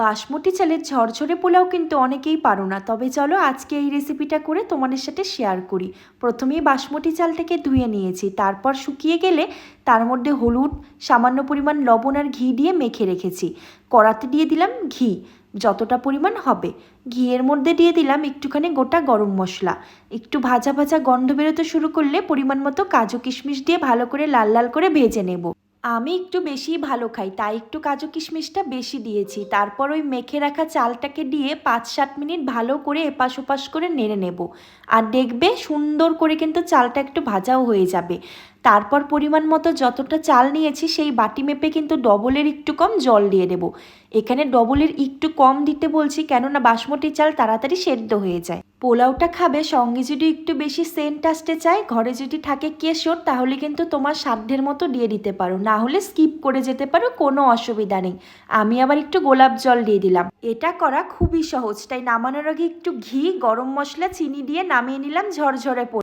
বাসমতি চালের ঝরঝরে পোলাও কিন্তু অনেকেই পারো না। তবে চলো আজকে এই রেসিপিটা করে তোমাদের সাথে শেয়ার করি। প্রথমেই বাসমতি চালটাকে ধুয়ে নিয়েছি। তারপর শুকিয়ে গেলে তার মধ্যে হলুদ, সামান্য পরিমাণ লবণ আর ঘি দিয়ে মেখে রেখেছি। কড়াতে দিয়ে দিলাম ঘি, যতটা পরিমাণ হবে। ঘিয়ের মধ্যে দিয়ে দিলাম একটুখানি গোটা গরম মশলা। একটু ভাজা ভাজা গন্ধ বেরোতে শুরু করলে পরিমাণ মতো কাজু কিশমিশ দিয়ে ভালো করে লাল লাল করে ভেজে নেব। আমি একটু বেশিই ভালো খাই, তাই একটু কাজু কিশমিশটা বেশি দিয়েছি। তারপর ওই মেখে রাখা চালটাকে দিয়ে পাঁচ সাত মিনিট ভালো করে এপাশ ওপাশ করে নেড়ে নেব। আর দেখবে সুন্দর করে কিন্তু চালটা একটু ভাজাও হয়ে যাবে। তারপর পরিমাণ মতো যতটা চাল নিয়েছি, সেই বাটি মেপে কিন্তু ডবলের একটু কম জল দিয়ে দেব এখানে ডবলের একটু কম দিতে বলছি, কেননা বাসমতি চাল তাড়াতাড়ি সেদ্ধ হয়ে যায়। পোলাওটা খাবে, সঙ্গে যদি একটু বেশি সেন্ট আসতে চায়, ঘরে যদি থাকে কেশর, তাহলে কিন্তু তোমার সাধ্যের মতো দিয়ে দিতে পারো। না হলে স্কিপ করে যেতে পারো, কোনো অসুবিধা নেই। আমি আবার একটু গোলাপ জল দিয়ে দিলাম। এটা করা খুবই সহজ। তাই নামানোর আগে একটু ঘি, গরম মশলা, চিনি দিয়ে নামিয়ে নিলাম ঝরঝরে